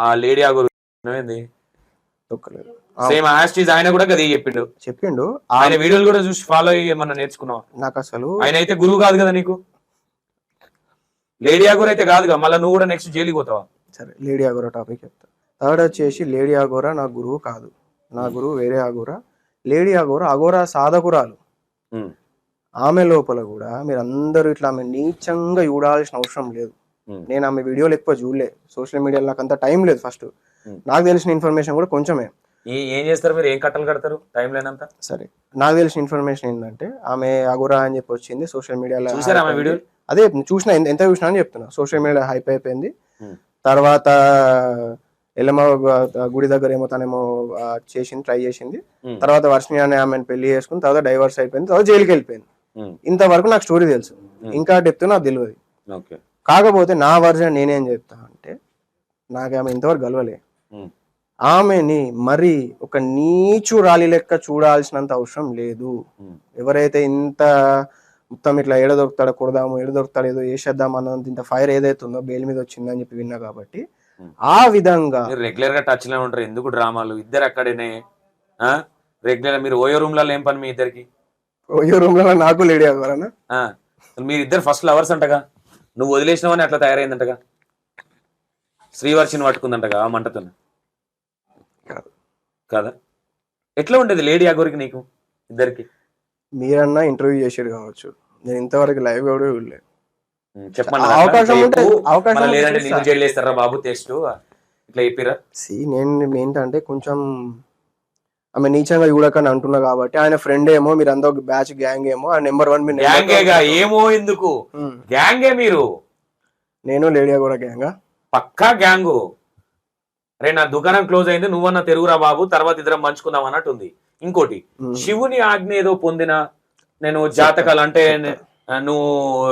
ఆ- లేడీ ఆ గురు ఏంది తొక్కలేదు. సేమ్ ఆయన కూడా చెప్పిండు. చెప్పిండు. ఆయన వీడియోలు కూడా చూసి ఫాలో అయ్యి ఏమన్నా నేర్చుకున్నావు? నాకు అసలు ఆయన అయితే గురువు కాదు కదా నీకు? లేడీ ఆగూర్ అయితే కాదుగా మళ్ళీ నువ్వు కూడా నెక్స్ట్ జైలుకి పోతావా? సరే లేడీ అగోరా టాపిక్ చెప్తా. థర్డ్ వచ్చేసి లేడీ అగోరా నా గురువు కాదు. నా గురువు వేరే అగోరా లేడీ అగోరా అగోరా సాధకురాలు. ఉమ్, ఆమె లోపల కూడా మీరు అందరూ ఇట్లా ఆమె నీచంగా చూడాల్సిన అవసరం లేదు. నేను ఆమె వీడియోలు ఎక్కువ చూడలే. సోషల్ మీడియాలో నాకు అంత టైం లేదు ఫస్ట్. Hmm. నాకు తెలిసిన ఇన్ఫర్మేషన్ కూడా కొంచెమే. ఏం చేస్తారు మీరు? ఏం కట్టలు కడతారు? టైం లేనంత? సరే. నాకు తెలిసిన ఇన్ఫర్మేషన్ ఏంటంటే ఆమె అగోరా అని చెప్పి వచ్చింది సోషల్ మీడియాలో చూసారా ఆమె వీడియోలు అదే చూసిన ఎంత- చూసినా అని చెప్తున్నా. సోషల్ మీడియా హైప్ అయిపోయింది. Hmm. తర్వాత ఎల్లమ్మ గుడి దగ్గర ఏమో తనేమో చేసింది ట్రై చేసింది. Hmm. తర్వాత వర్షిని అనే ఆమెను పెళ్ళి చేసుకుని తర్వాత డైవర్స్ అయిపోయింది. తర్వాత జైలుకి వెళ్ళిపోయింది ఇంతవరకు నాకు స్టోరీ తెలుసు. ఇంకా డెప్త్ నాకు తెలియదు కాకపోతే నా వర్జన్ నేనేం చెప్తా అంటే నాకు ఆమె ఇంతవరకు గలవలే ఆమెని మరి ఒక నీచు రాలి లెక్క చూడాల్సినంత అవసరం లేదు. ఎవరైతే ఇంత మొత్తం ఇట్లా ఏడ దొరుకుతాడో కొడదాము ఏడ దొరుకుతాడో ఏదో వేసేద్దాం అన్నంత ఇంత ఫైర్ ఏదైతే ఉందో బెయిల్ మీద వచ్చిందని చెప్పి విన్నా కాబట్టి. ఆ విధంగా రెగ్యులర్గా టచ్లో ఉంటారు. ఎందుకు డ్రామాలు? ఇద్దరు అక్కడనే రెగ్యులర్ మీరు ఓయో రూమ్లలో ఏం పని మీ ఇద్దరికి? ఓయో రూమ్లో నాకు లేడీ అవ్వాలన్నా మీరు ఇద్దరు ఫస్ట్ లవర్స్ అంటగా? నువ్వు వదిలేసినవని అట్లా తయారైందంటగా? శ్రీవర్షిని పట్టుకుందంటగా ఆ మంటతో కాదు. కదా? ఎట్లా ఉండేది లేడీ అగోరికి నీకు ఇద్దరికి? మీరన్నా ఇంటర్వ్యూ చేసారు కావచ్చు. నేను ఇంతవరకు లైవ్ కూడా చూడలేదు. చెప్పండి అవకాశం ఉంటే- లేదంటే జైలు వేస్తారా బాబు టెస్ట్? ఇట్లా చెప్పిరా? సి నేను ఏంటంటే కొంచెం ఆమె నీచంగా చూడకని అంటున్నా కాబట్టి ఆయన ఫ్రెండ్ ఏమో మీరు అందరూ బ్యాచ్ గ్యాంగ్ ఏమో ఆ నెంబర్ వన్ మీరు గ్యాంగేగా ఏమో ఎందుకు? గ్యాంగే మీరు? నేను లేడీ కూడా గ్యాంగా పక్కా గ్యాంగు రే నా దుకాణం క్లోజ్ అయింది నువ్వన్న తెరుగురా బాబు తర్వాత ఇద్దరం పంచుకుందాం అన్నట్టు ఉంది ఇంకోటి Hmm. శివుని ఆజ్ఞ ఏదో పొందిన నేను జాతకాలు అంటే నే- నువ్వు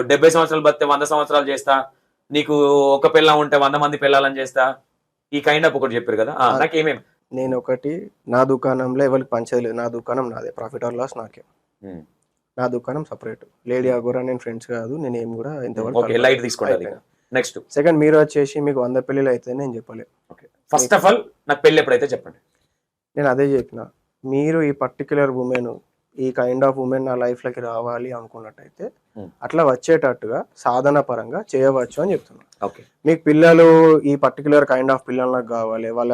డెబ్బై సంవత్సరాలు బతితే వంద సంవత్సరాలు చేస్తా నీకు ఒక పిల్ల ఉంటే వంద మంది పిల్లలని చేస్తా ఈ కైండ్ అప్ ఒకటి చెప్పారు కదా? ఆ, నాకేమేం నేను ఒకటి నా దుకాణంలో ఎవరికి పంచలేదు నా దుకాణం నాదే. ప్రాఫిట్ ఆర్ లాస్ నాకే. ఉమ్, నా దుకాణం సపరేట్ లేడీ అగోరా నేను ఫ్రెండ్స్ కాదు. నేను ఏం కూడా ఇంతవరకు లైట్ తీసుకోండి నెక్స్ట్ సెకండ్ మీరు వచ్చేసి మీకు వంద పెళ్ళిళ్ళు అయితే నేను చెప్పలేదు ఫస్ట్ ఆఫ్ ఆల్ నాకు పెళ్ళి ఎప్పుడైతే చెప్పండి? నేను అదే చెప్పిన. మీరు ఈ పర్టికులర్ ఉమెన్ ఈ కైండ్ ఆఫ్ ఉమెన్ నా లైఫ్లోకి రావాలి అనుకున్నట్టయితే Hmm. అట్లా వచ్చేటట్టుగా సాధన పరంగా చేయవచ్చు అని చెప్తున్నా. ఓకే మీకు పిల్లలు ఈ పర్టికులర్ కైండ్ ఆఫ్ పిల్లలు నాకు కావాలి వాళ్ళ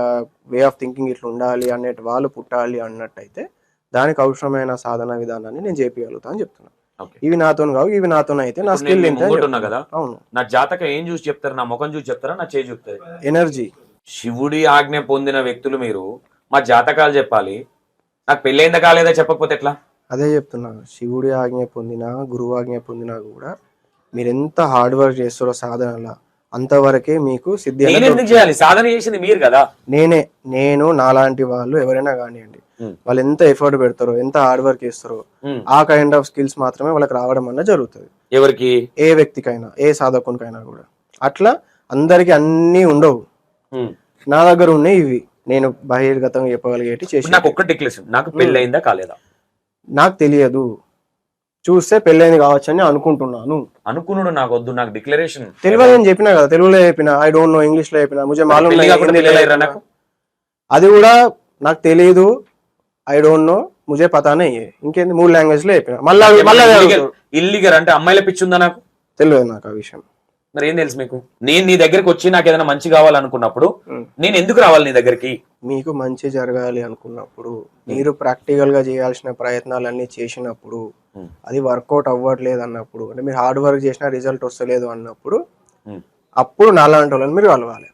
వే ఆఫ్ థింకింగ్ ఇట్లా ఉండాలి అన్నట్టు వాళ్ళు పుట్టాలి అన్నట్టయితే దానికి అవసరమైన సాధన విధానాన్ని నేను చేపించగలుగుతా అని చెప్తున్నా. ఓకే ఇవి నాతో కావు ఇవి నాతో అయితే నా స్కిల్. కదా? అవును. నా జాతకం ఏం చూసి చెప్తారా? నా ముఖం చూసి చెప్తారా? నా చేయి చూపుతుంది ఎనర్జీ శివుడి ఆజ్ఞ పొందిన వ్యక్తులు మీరు మా జాతకాలు చెప్పాలి. నాకు పెళ్ళైందా కాలేదా చెప్పకపోతే ఎట్లా? అదే చెప్తున్నా శివుడి ఆజ్ఞ పొందినా గురువు ఆజ్ఞ పొందినా కూడా మీరు ఎంత హార్డ్ వర్క్ చేస్తారో సాధనలా అంతవరకే మీకు సిద్ధి నేను అనేది ఎందుకు చేయాలి? సాధన చేసింది మీరు కదా? నేనే నేను నాలాంటి వాళ్ళు ఎవరైనా కానివ్వండి. వాళ్ళు ఎంత ఎఫర్ట్ పెడతారో ఎంత హార్డ్ వర్క్ చేస్తారో ఆ కైండ్ ఆఫ్ స్కిల్స్ మాత్రమే వాళ్ళకి రావడం అన్న జరుగుతుంది. ఎవరికి? ఏ వ్యక్తికైనా ఏ సాధకునికైనా కూడా. అట్లా అందరికి అన్నీ ఉండవు. నా దగ్గర ఉన్నాయి ఇవి. నేను బహిర్గతంగా చెప్పగలిగేటి చేసి నాకు ఒక్క డిక్లరేషన్ నాకు పెళ్ళైందా కాలేదా? నాకు తెలియదు. చూస్తే పెళ్ళైంది కావచ్చు అని అనుకుంటున్నాను. అనుకున్నాడు నాకు వద్దు నాకు డిక్లరేషన్ తెలియదు అని చెప్పినా కదా తెలుగులో చెప్పిన ఐ డోంట్ నో ఇంగ్లీష్లో చెప్పిన ముజే మాలూమ్ అది కూడా నాకు తెలియదు ఐ డోంట్ నో ముజే పతానే ఇంకేంది మూడు లాంగ్వేజ్లో చెప్పిన. మళ్ళా మళ్ళా ఇల్లీగల్ అంటే అమ్మాయిల పిచ్చి ఉందా నాకు? తెలియదు నాకు ఆ విషయం. మరి ఏం తెలుసు మీకు? నేను నీ దగ్గరికి వచ్చి నాకు ఏదైనా మంచి కావాలనుకున్నప్పుడు. నేను ఎందుకు రావాలి నీ దగ్గరికి? మీకు మంచి జరగాలి అనుకున్నప్పుడు మీరు ప్రాక్టికల్గా చేయాల్సిన ప్రయత్నాలన్నీ చేసినప్పుడు. అది వర్కౌట్ అవ్వట్లేదు అన్నప్పుడు అంటే మీరు హార్డ్ వర్క్ చేసినా రిజల్ట్ వస్తలేదు అన్నప్పుడు. అప్పుడు నాలాంటి వాళ్ళని మీరు కలవాలి.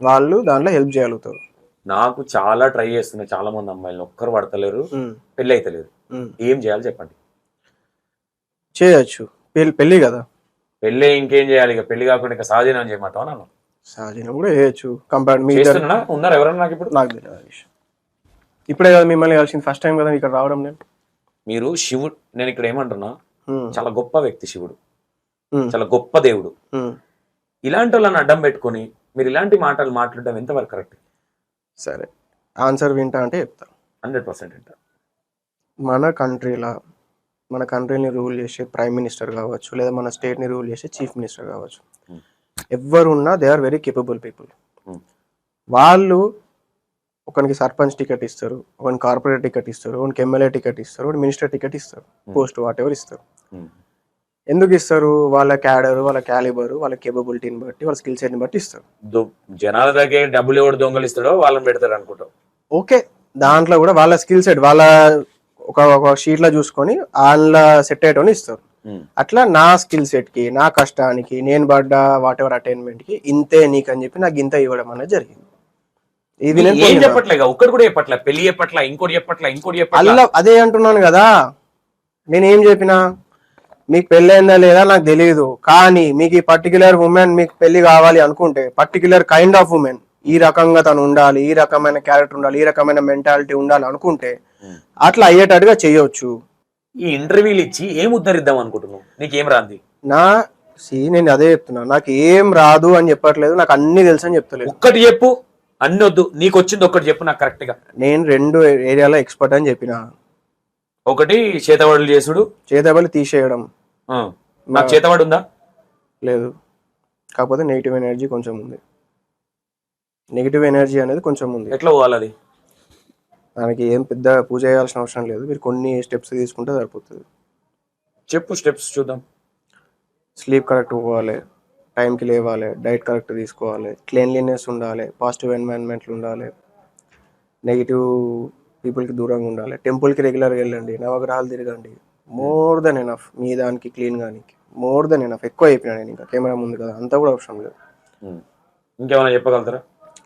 వాళ్ళు దాంట్లో హెల్ప్ చేయగలుగుతారు. నాకు చాలా ట్రై చేస్తున్నాయి చాలా మంది అమ్మాయిలు ఒక్కరు పడతలేరు పెళ్ళి ఉమ్. ఏం చేయాలి చెప్పండి? చేయొచ్చు. పెళ్ళి పెళ్ళి కదా? పెళ్ళి ఇంకేం చేయాలి? ఇక పెళ్ళి కాకుండా ఇక సహజనం చేయమంటావా నన్ను? సహజంగా కూడా చేయొచ్చు. కంపేర్ మీ చేస్తున్నా ఉన్నారు ఎవరన్నా నాకు ఇప్పుడు? నాకు తెలియదు ఇప్పుడే కదా మిమ్మల్ని కలిసింది ఫస్ట్ టైం కదా ఇక్కడ రావడం నేను. మీరు శివుడు నేను ఇక్కడ ఏమంటున్నా? చాలా గొప్ప వ్యక్తి శివుడు. చాలా గొప్ప దేవుడు. ఇలాంటి వాళ్ళని అడ్డం పెట్టుకొని మీరు ఇలాంటి మాటలు మాట్లాడడం ఎంతవరకు కరెక్ట్? సరే. ఆన్సర్ వింటా అంటే చెప్తా. హండ్రెడ్ పర్సెంట్ అంట మన కంట్రీలో మన కంట్రీని రూల్ చేసే ప్రైమ్ మినిస్టర్ కావచ్చు లేదా మన స్టేట్ని రూల్ చేసే చీఫ్ మినిస్టర్ కావచ్చు. ఎవరున్నా they are very capable people. వాళ్ళు ఒకనికి సర్పంచ్ టికెట్ ఇస్తారు ఒకనికి కార్పొరేట్ టికెట్ ఇస్తారు ఒకనికి ఎమ్మెల్యే టికెట్ ఇస్తారు ఒకటి మినిస్టర్ టికెట్ ఇస్తారు పోస్ట్ వాట్ ఎవర్ ఇస్తారు. ఎందుకు ఇస్తారు? వాళ్ళ క్యాడర్ వాళ్ళ క్యాలిబర్ వాళ్ళ కేపబిలిటీని బట్టి వాళ్ళ స్కిల్ సెట్ని బట్టి ఇస్తారు. జనాల దగ్గర డబ్బులు ఎవడు దొంగలిస్తాడో వాళ్ళని పెడతారు అనుకుంటాం. ఓకే దాంట్లో కూడా వాళ్ళ స్కిల్ సెట్ వాళ్ళ ఒక ఒక షీట్లో చూసుకొని వాళ్ళ సెట్ అయ్యేటోని ఇస్తారు. ఉమ్. అట్లా నా స్కిల్ సెట్కి నా కష్టానికి నేను పడ్డ వాట్ ఎవర్ అటైన్మెంట్కి ఇంతే నీకు అని చెప్పి నాకు ఇంత ఇవ్వడం అనేది జరిగింది. ఇది నేను కూడా చెప్పట్లే. పెళ్ళి చెప్పట్లా ఇంకోటి చెప్పట్లా ఇంకోటి చెప్పట్లా. అదే అంటున్నాను కదా. నేనేం చెప్పినా? మీకు పెళ్ళైందా లేదా నాకు తెలియదు కానీ మీకు ఈ పర్టికులర్ ఉమెన్ మీకు పెళ్ళి కావాలి అనుకుంటే పర్టికులర్ కైండ్ ఆఫ్ ఉమెన్ ఈ రకంగా తను ఉండాలి ఈ రకమైన క్యారెక్టర్ ఉండాలి ఈ రకమైన మెంటాలిటీ ఉండాలి అనుకుంటే. అట్లా అయ్యేటట్టుగా చేయొచ్చు. ఈ ఇంటర్వ్యూలు ఇచ్చి ఏం ఉద్ధరిద్దాం అనుకుంటున్నావు? నీకేం రాంది? నా సి నేను అదే చెప్తున్నా. నాకు ఏం రాదు అని చెప్పట్లేదు. నాకు అన్ని తెలుసు అని చెప్తలేదు. ఒక్కటి చెప్పు అన్ని వద్దు. నీకు వచ్చింది ఒక్కటి చెప్పు నాకు కరెక్ట్గా. నేను రెండు ఏరియాలో ఎక్స్పర్ట్ అని చెప్పిన. ఒకటి చేతవాడులు చేసుడు. చేతబలి తీసేయడం. నాకు చేతవాడు ఉందా? లేదు. కాకపోతే నెగిటివ్ ఎనర్జీ కొంచెం ఉంది. నెగిటివ్ ఎనర్జీ అనేది కొంచెం ఉంది. ఎట్లా పోవాలి అది? దానికి ఏం పెద్ద పూజ చేయాల్సిన అవసరం లేదు. మీరు కొన్ని స్టెప్స్ తీసుకుంటే సరిపోతుంది. చెప్పు స్టెప్స్ చూద్దాం. స్లీప్ కరెక్ట్ పోవాలి. టైంకి లేవాలి. డైట్ కరెక్ట్ తీసుకోవాలి. క్లీన్లీనెస్ ఉండాలి. పాజిటివ్ ఎన్వైరన్మెంట్లు ఉండాలి. నెగిటివ్ పీపుల్కి దూరంగా ఉండాలి. టెంపుల్కి రెగ్యులర్గా వెళ్ళండి. నవగ్రహాలు తిరగండి. మోర్ దెన్ ఎనఫ్ మీ దానికి క్లీన్ కానీ మోర్ దెన్ ఎనఫ్ ఎక్కువ అయిపోయినా నేను ఇంకా. కెమెరా ముందు కదా. అంతా కూడా అవసరం లేదు. ఇంకేమైనా చెప్పగలుగుతారా?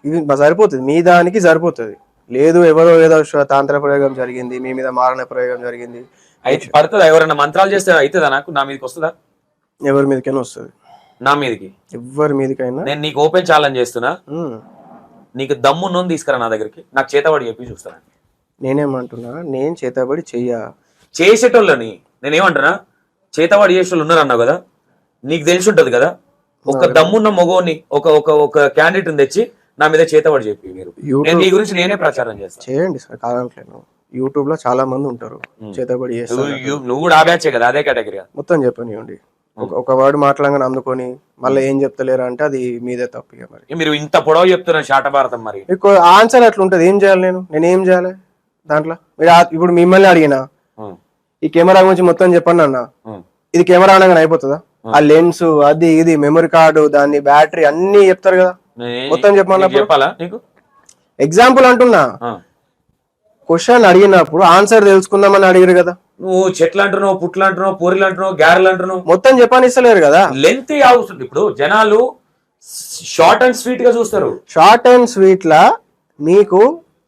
ఇది సరిపోతుంది. మీ దానికి సరిపోతుంది. లేదు ఎవరో ఏదో తాంత్ర ప్రయోగం జరిగింది మీ మీద మారణ ప్రయోగం జరిగింది. అయితే పడుతుందా? ఎవరైనా మంత్రాలు చేస్తే అవుతుందా నాకు? నా మీదకి వస్తుందా? ఎవరి మీదకైనా వస్తుంది. నా మీదకి? ఎవరి మీదకైనా? నేను నీకు ఓపెన్ ఛాలెంజ్ చేస్తున్నా. నీకు దమ్ము నొంది తీసుకురా నా దగ్గరికి. నాకు చేతవాడి చెప్పి చూస్తాను నేనేమంటున్నా? నేను చేతబడి చెయ్య. చేసేటోళ్ళని. నేనేమంటున్నా? చేతవాడి చేసేటోళ్ళు ఉన్నారు అన్నావు కదా? నీకు తెలిసి ఉంటది కదా? ఒక దమ్మున్న మగోని ఒక ఒక ఒక క్యాండిడేట్ తెచ్చి నా మీద చేతవాడి చెప్పి మీరు. నేను నీ గురించి నేనే ప్రచారం చేస్తాను చేయండి సార్ కాదనట్లేను యూట్యూబ్లో చాలా మంది ఉంటారు. చేతబడి చేస్తారు. నువ్వు కూడా ఆ బ్యాచే కదా అదే కేటగిరీ మొత్తం చెప్పనివ్వండి ఒక వర్డ్ మాట్లాడగానే అందుకొని మళ్ళీ ఏం చెప్తలేరు అంటే అది మీదే తప్పు మరి. మీరు ఇంత పొడవు చెప్తున్నారు శాట భారతం మరి. ఆన్సర్ అట్లా ఉంటుంది ఏం చేయాలి నేను? నేను ఏం చేయాలి దాంట్లో? మీరు ఇప్పుడు మిమ్మల్ని అడిగినా. ఈ కెమెరా గురించి మొత్తం చెప్పండి అన్న. ఇది కెమెరా అనగానే అయిపోతుందా? ఆ లెన్స్ అది ఇది మెమరీ కార్డు దాన్ని బ్యాటరీ అన్ని చెప్తారు కదా. మొత్తం చెప్పమన్నప్పుడు? నీకు చెప్పాలా నీకు? ఎగ్జాంపుల్ అంటున్నా. క్వశ్చన్ అడిగినప్పుడు ఆన్సర్ తెలుసుకుందామని అడిగారు కదా. నువ్వు చెట్లు అంటున్నావు పుట్లు అంటున్నావు పూరీలు అంటున్నావు గ్యారెలు అంటున్నావు మొత్తం చెప్పనిస్తలేరు కదా. లెంత్ అవుతుంది ఇప్పుడు జనాలు షార్ట్ అండ్ స్వీట్గా చూస్తారు. షార్ట్ అండ్ స్వీట్ లా మీకు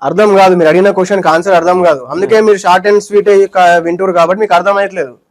అర్థం కాదు. మీరు అడిగిన క్వశ్చన్ ఆన్సర్ అర్థం కాదు. అందుకే మీరు షార్ట్ అండ్ స్వీట్ వింటారు కాబట్టి మీకు అర్థం అయ్యట్లేదు.